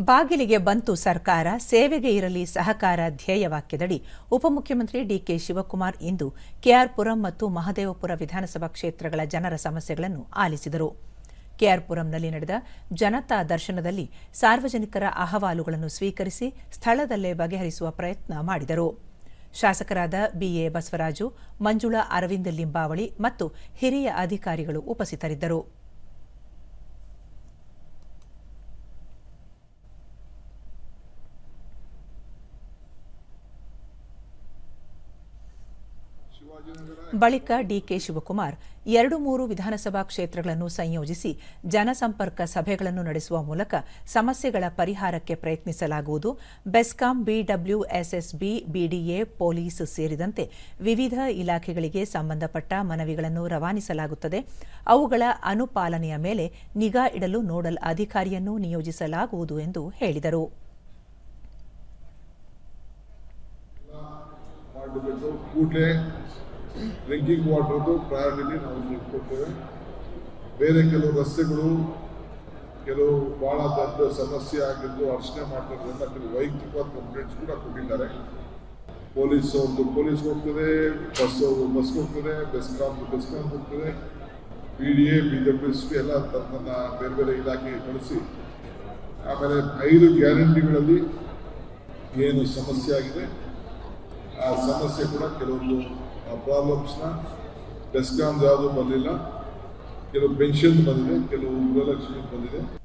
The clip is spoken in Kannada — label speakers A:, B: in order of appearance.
A: ಬಾಗಿಲಿಗೆ ಬಂತು ಸರ್ಕಾರ, ಸೇವೆಗೆ ಇರಲಿ ಸಹಕಾರ ಧ್ಯೇಯವಾಕ್ಯದಡಿ ಉಪಮುಖ್ಯಮಂತ್ರಿ ಡಿಕೆ ಶಿವಕುಮಾರ್ ಇಂದು ಕೆಆರ್ಪುರಂ ಮತ್ತು ಮಹದೇವಪುರ ವಿಧಾನಸಭಾ ಕ್ಷೇತ್ರಗಳ ಜನರ ಸಮಸ್ಯೆಗಳನ್ನು ಆಲಿಸಿದರು. ಕೆಆರ್ಪುರಂನಲ್ಲಿ ನಡೆದ ಜನತಾ ದರ್ಶನದಲ್ಲಿ ಸಾರ್ವಜನಿಕರ ಅಹವಾಲುಗಳನ್ನು ಸ್ವೀಕರಿಸಿ ಸ್ಥಳದಲ್ಲೇ ಬಗೆಹರಿಸುವ ಪ್ರಯತ್ನ ಮಾಡಿದರು. ಶಾಸಕರಾದ ಬಿಎ ಬಸವರಾಜು, ಮಂಜುಳಾ ಅರವಿಂದ ಲಿಂಬಾವಳಿ ಮತ್ತು ಹಿರಿಯ ಅಧಿಕಾರಿಗಳು ಉಪಸ್ಥಿತರಿದ್ದರು. ಬಳಿಕ ಡಿಕೆ ಶಿವಕುಮಾರ್ ಎರಡು ಮೂರು ವಿಧಾನಸಭಾ ಕ್ಷೇತ್ರಗಳನ್ನು ಸಂಯೋಜಿಸಿ ಜನಸಂಪರ್ಕ ಸಭೆಗಳನ್ನು ನಡೆಸುವ ಮೂಲಕ ಸಮಸ್ಯೆಗಳ ಪರಿಹಾರಕ್ಕೆ ಪ್ರಯತ್ನಿಸಲಾಗುವುದು. ಬೆಸ್ಕಾಂ ಬಿಡಬ್ಲ್ಯೂಎಸ್ಎಸ್ಬಿ ಬಿಡಿಎ, ಪೊಲೀಸ್ ಸೇರಿದಂತೆ ವಿವಿಧ ಇಲಾಖೆಗಳಿಗೆ ಸಂಬಂಧಪಟ್ಟ ಮನವಿಗಳನ್ನು ರವಾನಿಸಲಾಗುತ್ತದೆ. ಅವುಗಳ ಅನುಪಾಲನೆಯ ಮೇಲೆ ನಿಗಾ ಇಡಲು ನೋಡಲ್ ಅಧಿಕಾರಿಯನ್ನು ನಿಯೋಜಿಸಲಾಗುವುದು ಎಂದು ಹೇಳಿದರು.
B: ಮಾಡಬೇಕು ಕೂಡಲೇ ಡ್ರಿಂಕಿಂಗ್ ವಾಟರ್ದು ಪ್ರಯಾರಿಟಿ ನಾವು ಕೊಡ್ತೇವೆ ಬೇರೆ ಕೆಲವು ರಸ್ತೆಗಳು, ಕೆಲವು ಭಾಳ ದೊಡ್ಡ ಸಮಸ್ಯೆ ಆಗಿದ್ದು ಅರ್ಚನೆ ಮಾಡ್ತಿರೋದ್ರಿಂದ ಕೆಲವು ವೈಯಕ್ತಿಕವಾದ ಕಂಪ್ಲೇಂಟ್ಸ್ ಕೂಡ ಕೊಟ್ಟಿದ್ದಾರೆ. ಪೊಲೀಸ್ ಅವ್ರದ್ದು ಪೊಲೀಸ್ ಹೋಗ್ತದೆ, ಬಸ್ ಬಸ್ ಹೋಗ್ತದೆ ಬೆಸ್ಕಾಮ್ ಬೆಸ್ಕಾಮ್ ಹೋಗ್ತದೆ. B D A B W S P ಎಲ್ಲ ತನ್ನ ಬೇರೆ ಬೇರೆ ಇಲಾಖೆಗೆ ಕಳಿಸಿ, ಆಮೇಲೆ ಐದು ಗ್ಯಾರಂಟಿಗಳಲ್ಲಿ ಏನು ಸಮಸ್ಯೆ ಆಗಿದೆ ಆ ಸಮಸ್ಯೆ ಕೂಡ ಕೆಲವೊಂದು ಪ್ರಾಬ್ಲಮ್ಸ್ನ ಬೆಸ್ಕಾಮ್ ಯಾವುದು ಬಂದಿಲ್ಲ. ಕೆಲವು ಪೆನ್ಷನ್ ಬಂದಿದೆ ಕೆಲವು ಗೃಹಲಕ್ಷ್ಮಿ ಬಂದಿದೆ.